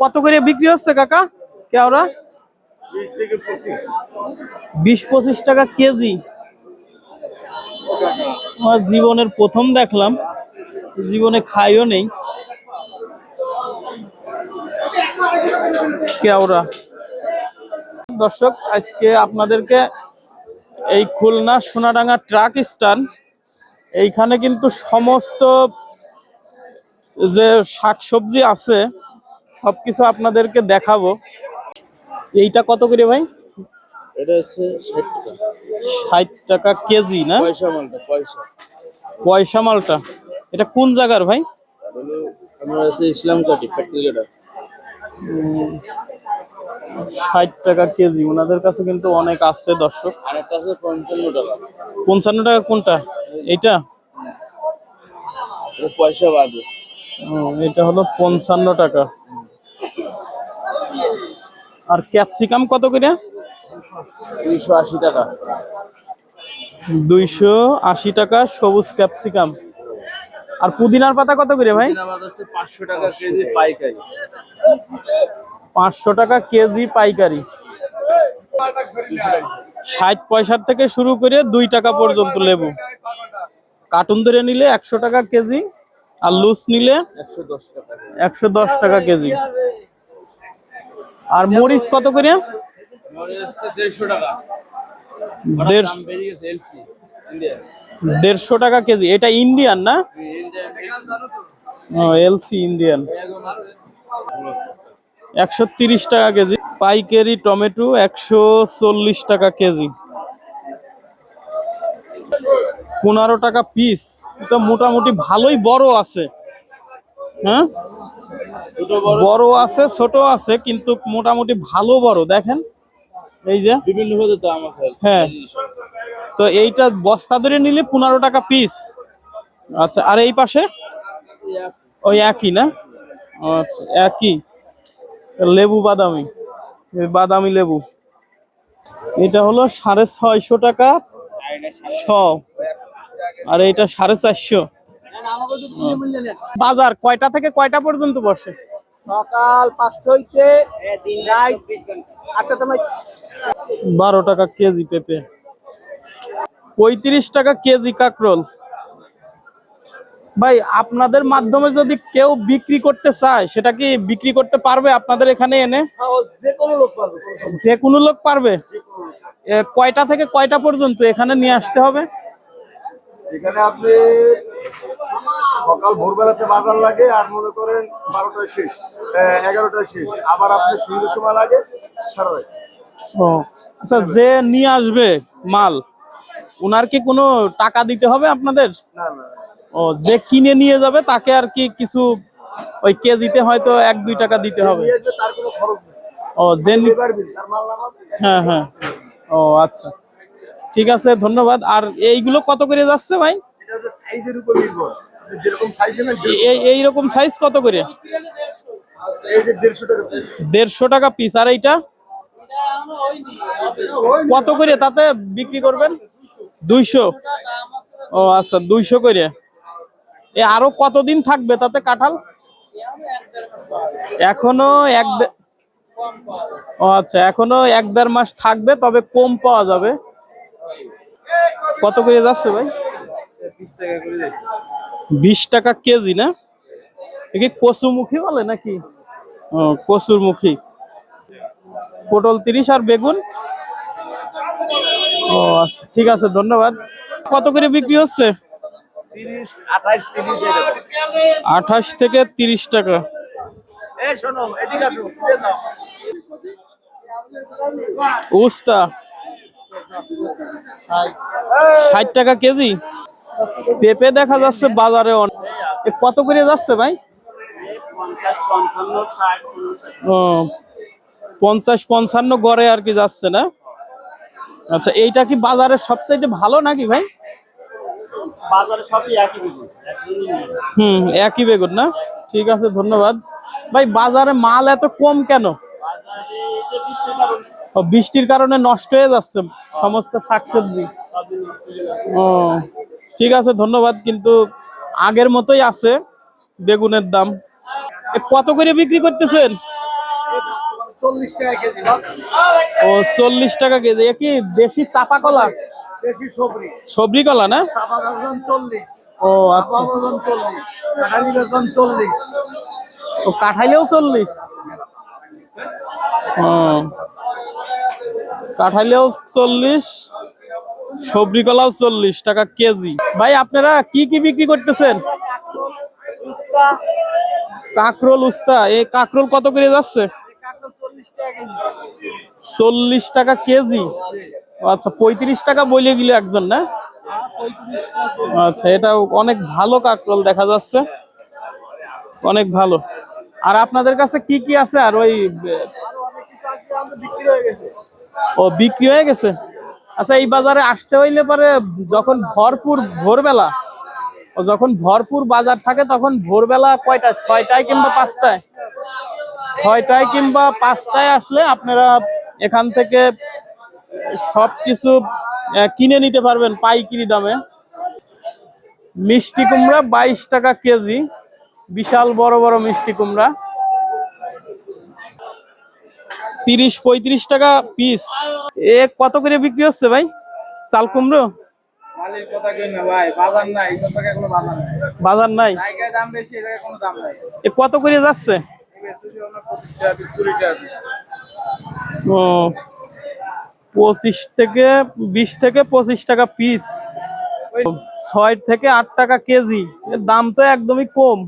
কত করে বিক্রি হচ্ছে কাকা? কেওড়া বিশ পঁচিশ। টাকা কেজি। আমার জীবনের প্রথম দেখলাম। জীবনে খাইও নেই। কেওড়া দর্শক আজকে আপনাদেরকে এই খুলনা সোনাডাঙ্গা ট্রাক স্ট্যান্ড এইখানে কিন্তু সমস্ত যে শাকসবজি আছে সবকিছু আপনাদেরকে দেখাবো। এইটা কত করে ভাই? এটা হচ্ছে ষাট টাকা। ষাট টাকা কেজি না? পয়সা মালটা পয়সা। পয়সা মালটা। এটা কোন জায়গার ভাই? আমরা আছে ইসলাম কাটি ফ্যাক্টরি ষাট টাকা কেজি ওনাদের কাছে কিন্তু অনেক আছে দর্শক। আর একটা আছে পঞ্চান্ন টাকা। পঞ্চান্ন টাকা কোনটা? এইটা? পয়সা বাদে। ও, এটা হলো পঞ্চান্ন টাকা। আর ক্যাপসিকাম কত করে? দুইশো আশি টাকা। দুইশো আশি টাকা সবুজ ক্যাপসিকাম। আর পুদিনার পাতা কত করে ভাই? পাঁচশো টাকা কেজি পাইকারি। পাঁচশো টাকা কেজি পাইকারি। ষাট পয়সার থেকে শুরু করে দুই টাকা পর্যন্ত লেবু। কার্টুন ধরে নিলে একশো টাকা কেজি আর লুজ নিলে একশো দশ টাকা। একশো দশ টাকা কেজি। আর মরিচ কত করে? দেড়শো টাকা কেজি। এটা ইন্ডিয়ান না? LC Indian. একশো তিরিশ টাকা কেজি। পাইকারি টমেটো একশো চল্লিশ টাকা কেজি। পনেরো টাকা পিস। এটা মোটামুটি ভালোই বড় আছে। হ্যাঁ? বড় আছে ছোট আছে কিন্তু মোটামুটি ভালো বড় দেখেন। এই যে। বিভিন্ন হ্যাঁ। তো এইটা বস্তা ধরে নিলে পনেরো টাকা পিস আচ্ছা আর এই পাশে? ওই একই না? আচ্ছা একই। লেবু বাদামি। বাদামি লেবু। এটা হলো সাড়ে ছয়শো টাকা। শ। আর এইটা সাড়ে চারশো। বাজার কয়টা থেকে কয়টা পর্যন্ত বসে? সকাল পাঁচটা হইতে আটটা বারো টাকা কেজি পেঁপে। পঁয়ত্রিশ টাকা কেজি কাকরোল। ভাই আপনাদের মাধ্যমে যদি কেউ বিক্রি করতে চায় সেটা কি বিক্রি করতে পারবে আপনাদের এখানে এনে? যে কোনো লোক পারবে? কয়টা থেকে কয়টা পর্যন্ত এখানে নিয়ে আসতে হবে। এখানে আপনি সকাল ভোরবেলাতে বাজার লাগে আর মনে করেন বারোটায় শেষ এগারোটায় শেষ। আবার আপনি সন্ধ্যের সময় লাগে সারা রাত ও আচ্ছা যে নিয়ে আসবে মাল ওনার কি কোনো টাকা দিতে হবে আপনাদের? না না ও যে কিনে নিয়ে যাবে তাকে আর কি কিছু ওই কেজিতে হয়তো এক দুই টাকা দিতে হবে? তার কোনো খরচ নেই। ও যে হ্যাঁ হ্যাঁ। ও আচ্ছা। ঠিক আছে ধন্যবাদ। আর এইগুলো কত করে যাচ্ছে ভাই? এইরকম সাইজ কত করে? দেড়শো টাকা পিস আর এইটা? কত করে তাতে বিক্রি করবেন? দুইশো? ও আচ্ছা দুইশো করে। এ আরও কতদিন থাকবে তাতে কাঁঠাল? এখনও এক দে- ও আচ্ছা এখনও এক দেড় মাস থাকবে তবে কম পাওয়া যাবে। কত করে যাচ্ছে ভাই? বিশ টাকা কেজি না? এ কি কচুমুখী বলে নাকি? ও কচুরমুখী। পটল তিরিশ আর বেগুন? ও আচ্ছা ঠিক আছে ধন্যবাদ। কত করে বিক্রি হচ্ছে? আঠাশ থেকে তিরিশ টাকা। উস্তা ষাট টাকা কেজি? পেঁপে দেখা যাচ্ছে বাজারে অনেক কত করে যাচ্ছে ভাই? পঞ্চাশ পঞ্চান্ন গড়ে আর কি যাচ্ছে না? আচ্ছা এইটা কি বাজারে সবচাইতে ভালো নাকি ভাই? বাজারে সবই একই বুঝি হুম একই বেগুন না? ঠিক আছে ধন্যবাদ। ভাই বাজারে মাল এত কম কেন? বৃষ্টির কারণে নষ্ট হয়ে যাচ্ছে সমস্ত শাকসবজি। ও ঠিক আছে ধন্যবাদ কিন্তু আগের মতোই আছে বেগুনের দাম। কত করে বিক্রি করতেছেন? কেজি ও চল্লিশ টাকা কেজি। কি দেশি চাপা কলা? সবরি কলা না? ও আচ্ছা। ও কাঠাইলেও চল্লিশ? ও কাঠাইলেও চল্লিশ সবরি কলাও চল্লিশ টাকা কেজি। ভাই, আপনারা কি কি বিক্রি করতেছেন? কাকরোল উস্তা। এই কাকরোল কত করে যাচ্ছে? চল্লিশ টাকা কেজি। আচ্ছা পঁয়ত্রিশ টাকা বলে গেল একজন, না? আচ্ছা এটা অনেক ভালো কাকরোল দেখা যাচ্ছে। অনেক ভালো। আর আপনাদের কাছে কি কি আছে? আর ওই ও বিক্রি হয়ে গেছে? আচ্ছা এই বাজারে আসতে হইলে পরে যখন ভরপুর ভোরবেলা, ও যখন ভরপুর বাজার থাকে তখন ভোরবেলা কয়টা ছয়টায় কিংবা পাঁচটায়? ছয়টায় কিংবা পাঁচটায় আসলে আপনারা এখান থেকে সব কিছু কিনে নিতে পারবেন পাইকারি দামে। মিষ্টি কুমড়া বাইশ টাকা কেজি, বিশাল বড় বড় মিষ্টি কুমড়া। তিরিশ পঁয়ত্রিশ টাকা পিস এ কত করে বিক্রি হচ্ছে ভাই? চাল কুমড়ো? বাজার নাই কত করে যাচ্ছে? ও পঁচিশ থেকে বিশ থেকে পঁচিশ টাকা পিস ছয় থেকে আট টাকা কেজি। এর দাম তো একদমই কম।